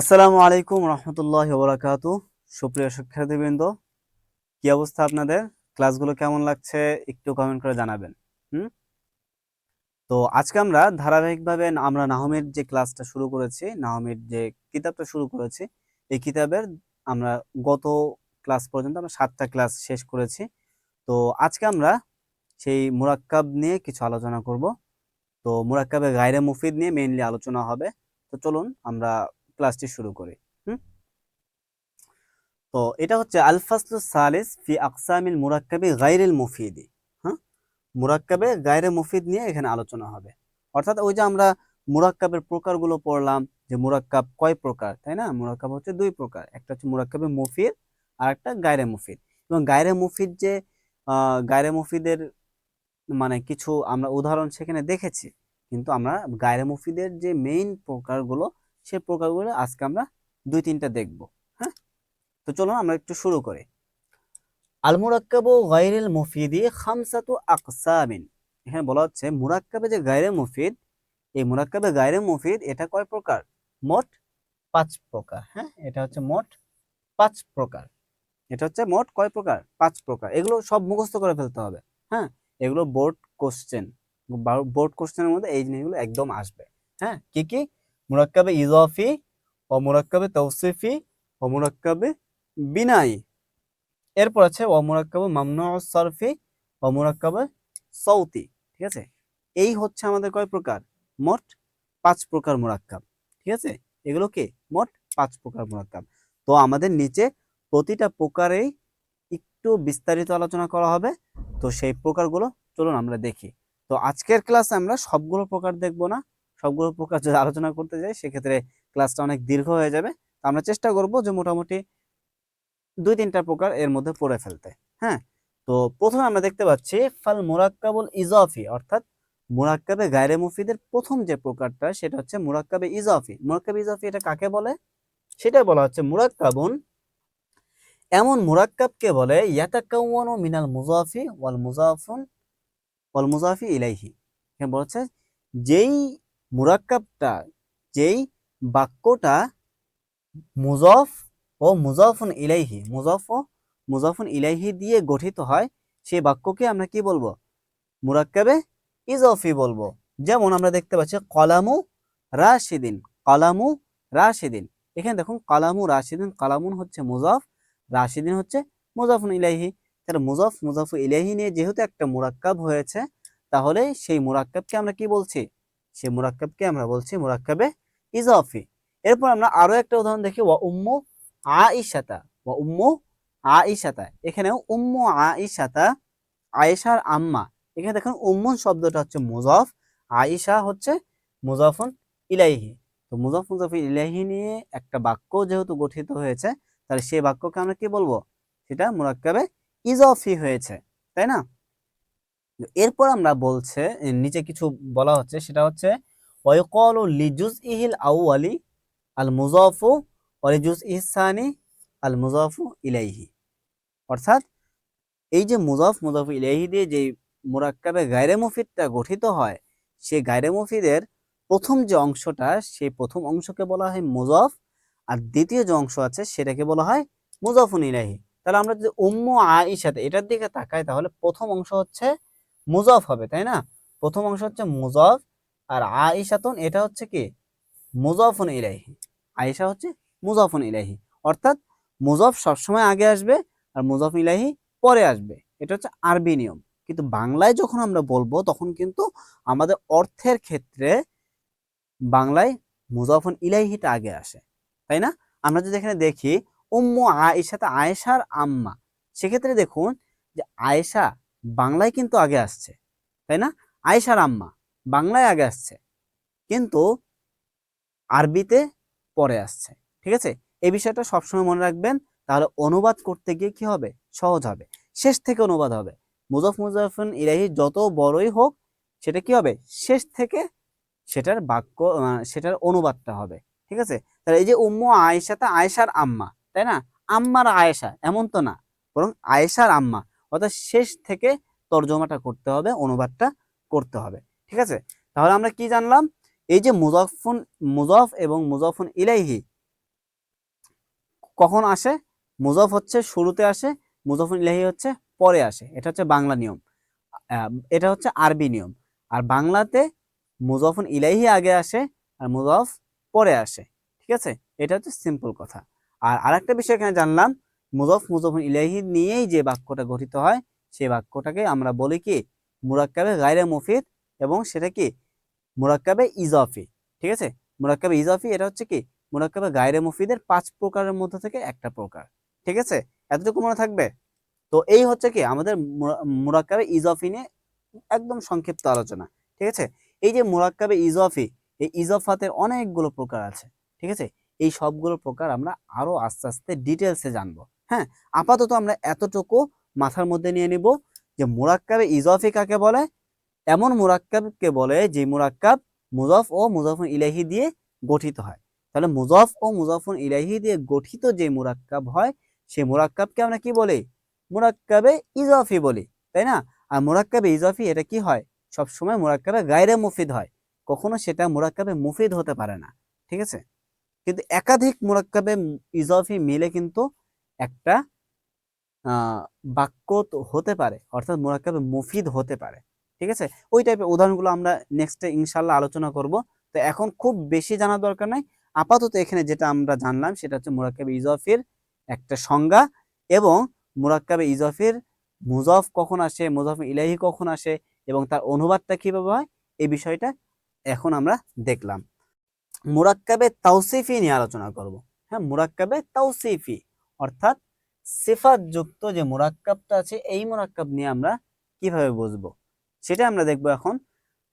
আসসালামু আলাইকুম রহমতুল্লাহ বরাকাত সুপ্রিয় শিক্ষার্থীবৃন্দ, কি অবস্থা আপনাদের? ক্লাসগুলো কেমন লাগছে? একটু কমেন্ট করে জানাবেন। হুম? তো আজকে আমরা ধারাবাহিকভাবে আমরা নাহমের যে ক্লাসটা শুরু করেছি, নাহমের যে কিতাবটা শুরু করেছি, এই কিতাবের আমরা গত ক্লাস পর্যন্ত আমরা সাতটা ক্লাস শেষ করেছি। তো আজকে আমরা সেই মুরাক্কাব নিয়ে কিছু আলোচনা করব। তো মুরাক্কাবে গায়রে মুফিদ নিয়ে মেইনলি আলোচনা হবে। তো চলুন আমরা ক্লাসটি শুরু করি তো এটা হচ্ছে আল ফাসলু সালিস ফি আকসামিল মুরাক্কাবি গায়রিল মুফিদি হ্যাঁ? মুরাক্কাবে গায়রে মুফিদ নিয়ে এখানে আলোচনা হবে। অর্থাৎ ওই যে আমরা মুরাক্কাবের প্রকারগুলো পড়লাম, যে মুরাক্কাব কয় প্রকার, তাই না? মুরাক্কাব হচ্ছে দুই প্রকার, একটা হচ্ছে মুরাক্কাবে মুফিদ আর একটা গায়রে মুফিদ। এবং গায়রে মুফিদ যে গায়রে মুফিদের মানে কিছু আমরা উদাহরণ সেখানে দেখেছি, কিন্তু আমরা গায়রে মুফিদের যে মেইন প্রকারগুলো সেই প্রকারগুলো আজকে আমরা দুই তিনটা দেখব হ্যাঁ? তো চলুন আমরা একটু শুরু করি। আল মুরাক্কাবু গায়রিল মুফিদি খামসাতু আকসামিন। এখানে বলা হচ্ছে মুরাক্কাবে যে গায়রে মুফিদ, এই মুরাক্কাবে গায়রে মুফিদ এটা কয় প্রকার? মোট পাঁচ প্রকার হ্যাঁ? এটা হচ্ছে মোট পাঁচ প্রকার। এটা হচ্ছে মোট কয় প্রকার? পাঁচ প্রকার। এগুলো সব মুখস্থ করে ফেলতে হবে হ্যাঁ? এগুলো বোর্ড কোশ্চেন বোর্ড কোশ্চেনের মধ্যে এই জিনিসগুলো একদম আসবে হ্যাঁ? কি কি? মুরাক্কাবে ইজাফি ও মুরাক্কাবে তৌসিফি ও মুরাক্কাবে বিনাই। এরপর আছে ও মুরাক্কাবে মামনু সরফি ও মুরাক্কাবে সৌতি ঠিক আছে? এই হচ্ছে আমাদের কয় প্রকার? মোট পাঁচ প্রকার মুরাক্কাব, ঠিক আছে? এগুলো কি? মোট পাঁচ প্রকার মুরাক্কাব। তো আমাদের নিচে প্রতিটা প্রকারেই একটু বিস্তারিত আলোচনা করা হবে। তো সেই প্রকারগুলো চলুন আমরা দেখি। তো আজকের ক্লাসে আমরা সবগুলো প্রকার দেখব না সবগুলো প্রকার যদি আলোচনা করতে যাই, সেক্ষেত্রে ক্লাসটা অনেক দীর্ঘ হয়ে যাবে। আমরা চেষ্টা করব যে মোটামুটি দুই তিনটা প্রকার এর মধ্যে পড়ে ফেলতে হ্যাঁ? তো প্রথমে আমরা দেখতে পাচ্ছি, ফাল মুরাক্কাবুল ইজাফি, অর্থাৎ মোরাক্কাবে গায়রে মুফিদের প্রথম যে প্রকারটা, সেটা হচ্ছে মুরাক্কাবে ইজাফি। মুরাক্কাবে ইজাফি এটা কাকে বলে? সেটা বলা হচ্ছে মুরাক্কাবুন। এমন মুরাক্কাবকে বলে, ইয়াতাকাওয়ানু মিনাল মুজাফি ওয়াল মুজাফুন ওয়াল মুজাফি ইলাইহি। এখানে বলছে যেই মুরাক্কাবটা, যেই বাক্যটা মুজফ ও মুজাফুন ইলাইহি, মুজফ ও মুজাফুন ইলাইহি দিয়ে গঠিত হয়, সেই বাক্যকে আমরা কি বলব? মুরাক্কাবে ইজাফি বলব। যেমন আমরা দেখতে পাচ্ছি, কলামু রাশিদিন কলামু রাশিদিন। এখানে দেখুন, কলামু রাশিদিন, কলামুন হচ্ছে মুজাফ, রাশিদিন হচ্ছে মুজাফুন ইলাইহি। তাহলে মুজাফ, মুজাফু ইলাইহি নিয়ে যেহেতু একটা মুরাক্কাব হয়েছে, তাহলে সেই মুরাক্কাবকে আমরা কি বলছি? সেই মুরাক্কাবকে আমরা বলছি মুরাক্কাবে ইজাফি। এরপর আমরা আরও একটা উদাহরণ দেখি, ওয়া উম্মু আইশাতা ওয়া উম্মু আইশাতা এখানেও উম্মু আইশাতা আয়েশার আম্মা। এখানে দেখুন, উম্মুন শব্দটা হচ্ছে মুজাফ আয়েশা হচ্ছে মুজাফুন ইলাইহি। তো মুজাফ মুজাফির ইলাইহি নিয়ে একটা বাক্য যেহেতু গঠিত হয়েছে, তাহলে সেই বাক্যকে আমরা কি বলব? সেটা মুরাক্কাবে ইজাফি হয়েছে, তাই না? এরপর আমরা বলছে নিচে কিছু বলা হচ্ছে, সেটা হচ্ছে, ওয়াইকালু লিজুজ ইহিল আউয়ালি আল মুজাফু ওয়ালিজুজ ইহসানি আল মুজাফু ইলাইহি। অর্থাৎ এই যে মুজাফ, মুজাফু ইলাইহি দিয়ে যে মুরাক্কাবে গায়রে মুফিদটা গঠিত হয় সেই গায়রে মুফিদের প্রথম যে অংশটা সেই প্রথম অংশকে বলা হয় মুজাফ, আর দ্বিতীয় যে অংশ আছে, সেটাকে বলা হয় মুজাফুন ইলাইহি। তাহলে আমরা যদি উম্মু আইশাতে এটার দিকে তাকাই, তাহলে প্রথম অংশ হচ্ছে মুজাফ হবে, তাই না? প্রথম অংশ হচ্ছে মুজফ আর আইশাতুন এটা হচ্ছে কি? মুজাফুন ইলাইহি। আয়েশা হচ্ছে মুজাফুন ইলাইহি। অর্থাৎ মুজফ সবসময় আগে আসবে আর মুজাফ ইলাহি পরে আসবে। এটা হচ্ছে আরবি নিয়ম। কিন্তু বাংলায় যখন আমরা বলব, তখন কিন্তু আমাদের অর্থের ক্ষেত্রে বাংলায় মুজাফুন ইলাইহিটা আগে আসে, তাই না? আমরা যদি এখানে দেখি, উম্মু আয়েশাতে আয়েশার আম্মা। সেক্ষেত্রে দেখুন যে আয়েশা বাংলায় কিন্তু আগে আসছে, তাই না? আয়েশার আম্মা বাংলায় আগে আসছে, কিন্তু আরবিতে পরে আসছে, ঠিক আছে? এই বিষয়টা সবসময় মনে রাখবেন, তাহলে অনুবাদ করতে গিয়ে কি হবে? সহজ হবে। শেষ থেকে অনুবাদ হবে। মুজফ মুজাফিন ইলাহি যত বড়ই হোক, সেটা কি হবে? শেষ থেকে সেটার বাক্য সেটার অনুবাদটা হবে, ঠিক আছে? তাহলে এই যে উম্মু আয়েশাতে আয়েশার আম্মা, তাই না? আম্মার আয়েশা, এমন তো না, বরং আয়েশার আম্মা। অর্থাৎ শেষ থেকে তর্জমাটা করতে হবে, অনুবাদটা করতে হবে। ঠিক আছে? তাহলে আমরা কি জানলাম? এই যে মুজাফুন মুজাফ এবং মুজাফুন ইলাইহি কখন আসে? মুজফ হচ্ছে শুরুতে আসে মুজফুন ইলাহি হচ্ছে পরে আসে। এটা হচ্ছে বাংলা নিয়ম। এটা হচ্ছে আরবি নিয়ম। আর বাংলাতে মুজফুন ইলাহি আগে আসে আর মুজফ পরে আসে। ঠিক আছে? এটা হচ্ছে সিম্পল কথা। আর আরেকটা বিষয় এখানে জানলাম মুজফ মুজফুন ইলাহি নিয়েই যে বাক্যটা গঠিত হয় সেই বাক্যটাকে আমরা বলি কি? মুরাক্কাবে গায়রে মুফিদ এবং সেটা কি? মুরাক্কাবে ইজাফি, ঠিক আছে? মুরাক্কাবে ইজাফি এটা হচ্ছে কি? মুরাক্কাবে গায়রে মুফিদের পাঁচ প্রকারের মধ্যে থেকে একটা প্রকার, ঠিক আছে? এতটুকু মনে থাকবে? তো এই হচ্ছে কি? আমাদের মুরাক্কাবে ইজাফি নিয়ে একদম সংক্ষিপ্ত আলোচনা, ঠিক আছে? এই যে মুরাক্কাবে ইজাফি, এই ইজাফাতের অনেকগুলো প্রকার আছে, ঠিক আছে? এই সবগুলো প্রকার আমরা আরও আস্তে আস্তে ডিটেলসে জানব। হ্যাঁ আপাতত আমরা এতটুকু মাথার মধ্যে নিয়ে নিব যে মুরাক্কাবে ইজাফি কাকে বলে? এমন মুরাক্কাবকে বলে যে মুরাক্কাব মুজফ ও মুজফুন ইলাহি দিয়ে গঠিত হয়। তাহলে মুজফ ও মুজফুন ইলাহি দিয়ে গঠিত যে মুরাক্কাব হয় সেই মুরাক্কাবকে আমরা কি বলি? মুরাক্কাবে ইজাফি বলি, তাই না? আর মুরাক্কাবে ইজফি এটা কি হয়? সবসময় মুরাক্কাবে গায়রে মুফিদ হয়। কখনো সেটা মুরাক্কাবে মুফিদ হতে পারে না, ঠিক আছে? কিন্তু একাধিক মুরাক্কাবে ইজাফি মিলে কিন্তু একটা বাক্য হতে পারে, অর্থাৎ মুরাক্কাবে মুফিদ হতে পারে, ঠিক আছে? ওই টাইপের উদাহরণগুলো আমরা নেক্সটে ইনশাল্লাহ আলোচনা করব। তো এখন খুব বেশি জানার দরকার নাই। আপাতত এখানে যেটা আমরা জানলাম, সেটা হচ্ছে মুরাক্কাবে ইজফির একটা সংজ্ঞা এবং মুরাক্কাবে ইজফির মুজফ কখন আসে, মুজফ ইলাহি কখন আসে এবং তার অনুবাদটা কীভাবে হয় এই বিষয়টা এখন আমরা দেখলাম। মুরাক্কাবে তাওসিফি নিয়ে আলোচনা করব। হ্যাঁ মুরাক্কাবে তাওসিফি। অর্থাৎ সিফাত যুক্ত যে মুরাক্কাবটা আছে, এই মুরাক্কাব নিয়ে আমরা কীভাবে বুঝব? সেটা আমরা দেখব এখন।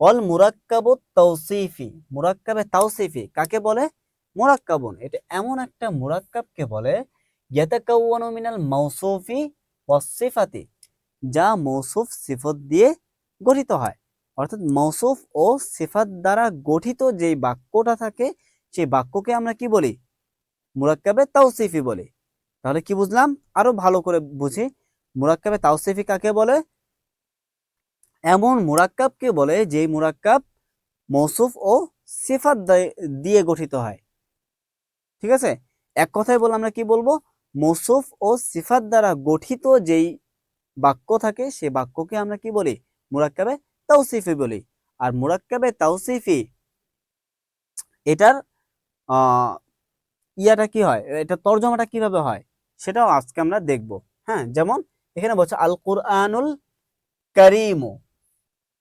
অল মুরাক্কাবু তাওসিফি। মুরাক্কাবে তাওসিফি কাকে বলে? মুরাক্কাবুন। এটা এমন একটা মুরাক্কাবকে বলে, ইয়াতাকাওয়ানু মিনাল মাউসুফি ওয়াসিফাতি যা মৌসুফ সিফত দিয়ে গঠিত হয়। অর্থাৎ মৌসুফ ও সিফাত দ্বারা গঠিত যেই বাক্যটা থাকে, সেই বাক্যকে আমরা কি বলি? মুরাক্কাবে তাওসিফি বলি। তাহলে কি বুঝলাম? আরও ভালো করে বুঝি। মুরাক্কাবে তাওসিফি কাকে বলে? এমন মুরাক্কাবকে বলে যেই মুরাক্কাব মৌসুফ ও সিফাত দিয়ে গঠিত হয়। ঠিক আছে? এক কথায় বলে আমরা কি বলব? মৌসুফ ও সিফাত দ্বারা গঠিত যেই বাক্য থাকে সেই বাক্যকে আমরা কি বলি? মুরাক্কাবে তাওসিফি বলি। আর মুরাক্কাবে তাওসিফি, এটার ইয়াটা কি হয়? এটা তর্জমাটা কীভাবে হয়? সেটাও আজকে আমরা দেখব। হ্যাঁ যেমন এখানে বলছে আল কুরআনুল কারিমু।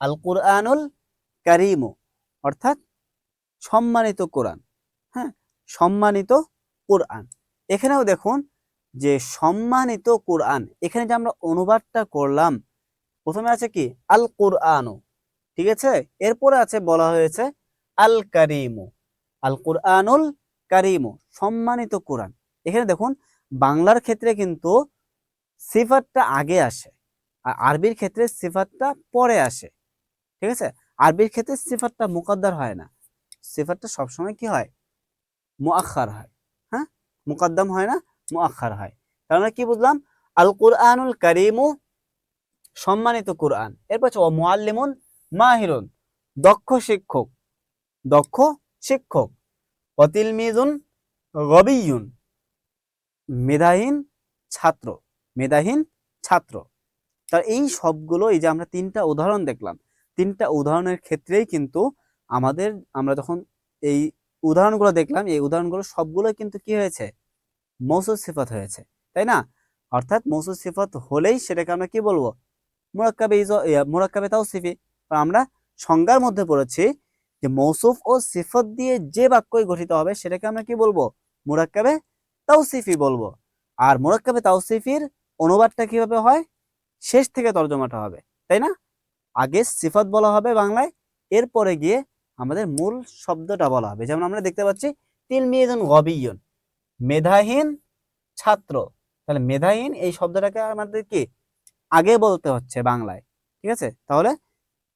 আল কুরআনুল কারিমু, অর্থাৎ সম্মানিত কোরআন। হ্যাঁ সম্মানিত কোরআন। এখানেও দেখুন যে সম্মানিত কোরআন, এখানে যে আমরা অনুবাদটা করলাম, প্রথমে আছে কি? আল কুরআনু ঠিক আছে? এরপরে আছে বলা হয়েছে আল কারিমু আল কুরআনুল কারিমু, সম্মানিত কোরআন। এখানে দেখুন বাংলার ক্ষেত্রে কিন্তু সিফাতটা আগে আসে, আর আরবির ক্ষেত্রে সিফাতটা পরে আসে, ঠিক আছে? আরবির ক্ষেত্রে সিফাতটা মুকদ্দার হয় না। সিফাতটা সবসময় কি হয়? মুআখার হয় হ্যাঁ? মুকদ্দম হয় না মুআখার হয়। তার মানে কি বুঝলাম? আল কুরআনুল কারিমু সম্মানিত কোরআন। এরপর হচ্ছে মুআল্লিমুন মাহিরুন, দক্ষ শিক্ষক দক্ষ শিক্ষক। অতিলমিজুন গবিয়ুন মেধাহীন ছাত্র মেধাহীন ছাত্র। তার এই সবগুলো এই যে আমরা তিনটা উদাহরণ দেখলাম, তিনটা উদাহরণের ক্ষেত্রেই কিন্তু আমাদের, আমরা যখন এই উদাহরণগুলো দেখলাম, এই উদাহরণগুলো সবগুলো কিন্তু কি হয়েছে? মৌসুদ সিফাত হয়েছে, তাই না? অর্থাৎ মৌসুদ সিফাত হলেই সেটাকে আমরা কি বলব? মুরাক্কাবে ইজ- মুরাক্কাবে তাওসিফি। আর আমরা সংজ্ঞার মধ্যে পড়েছি যে মৌসুফ ও সিফত দিয়ে যে বাক্যই গঠিত হবে, সেটাকে আমরা কি বলব? মুরাক্কাবে তাওসিফি বলব। আর মুরাক্কাবে তাওসিফির অনুবাদটা কীভাবে হয়? শেষ থেকে তর্জমাটা হবে, তাই না? আগে সিফত বলা হবে বাংলায়, এরপরে গিয়ে আমাদের মূল শব্দটা বলা হবে। যেমন আমরা দেখতে পাচ্ছি তিলমিয়ুন গবিয়ুন, মেধাহীন ছাত্র। তাহলে মেধাহীন এই শব্দটাকে আমাদের কি? আগে বলতে হচ্ছে বাংলায়, ঠিক আছে? তাহলে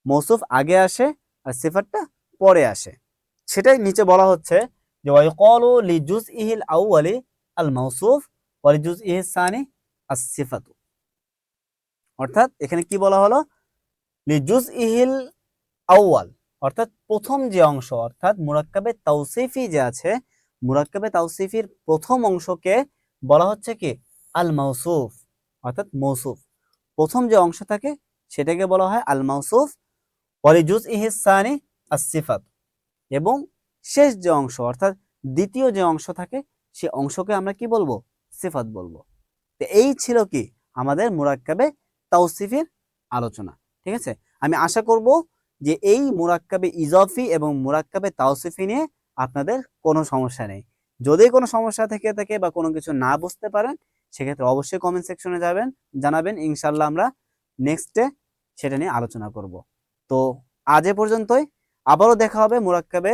মৌসুফ আগে আসে আর সিফাতটা পরে আসে। সেটাই নিচে বলা হচ্ছে যে, ওয়াইকালু লিজুজ ইহিল আউ আউয়ালি আল মৌসুফ ওয়ালিজুজ ইহিল সানি আস সিফাতু অর্থাৎ এখানে কি বলা হলো? লিজুজ ইহিল আউয়াল, অর্থাৎ প্রথম যে অংশ, অর্থাৎ মুরাক্কাবে তাওসিফি যে আছে, মুরাক্কাবে তাওসিফির প্রথম অংশকে বলা হচ্ছে কি? আল মাউসুফ অর্থাৎ মৌসুফ। প্রথম যে অংশ থাকে, সেটাকে বলা হয় আল মাউসুফ ওয়ালিজুজ ইহিসানি আসিফাত এবং শেষ যে অংশ, অর্থাৎ দ্বিতীয় যে অংশ থাকে সে অংশকে আমরা কি বলব? সিফাত বলব। তো এই ছিল কি? আমাদের মুরাক্কাবে তাওসিফের আলোচনা। ঠিক আছে? আমি আশা করব যে এই মুরাক্কাবে ইজফি এবং মুরাক্কাবে তাওসিফি নিয়ে আপনাদের কোনো সমস্যা নেই। যদি কোনো সমস্যা থেকে থাকে বা কোনো কিছু না বুঝতে পারেন, সেক্ষেত্রে অবশ্যই কমেন্ট সেকশনে যাবেন, জানাবেন। ইনশাল্লাহ আমরা নেক্সটে সেটা নিয়ে আলোচনা করব। তো আজ এ পর্যন্তই। আবারও দেখা হবে মুরাক্কাবে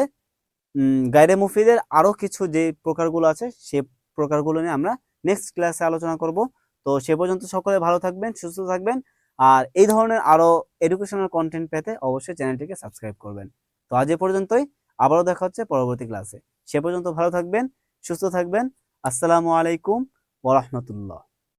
গাইরে মুফিদের আরও কিছু যে প্রকারগুলো আছে, সে প্রকারগুলো নিয়ে আমরা নেক্সট ক্লাসে আলোচনা করব। তো সে পর্যন্ত সকলে ভালো থাকবেন, সুস্থ থাকবেন। আর এই ধরনের আরও এডুকেশনাল কন্টেন্ট পেতে অবশ্যই চ্যানেলটিকে সাবস্ক্রাইব করবেন। তো আজ এ পর্যন্তই, আবারও দেখা হচ্ছে পরবর্তী ক্লাসে সে পর্যন্ত ভালো থাকবেন, সুস্থ থাকবেন। আসসালামু আলাইকুম ওরহমতুল্লাহ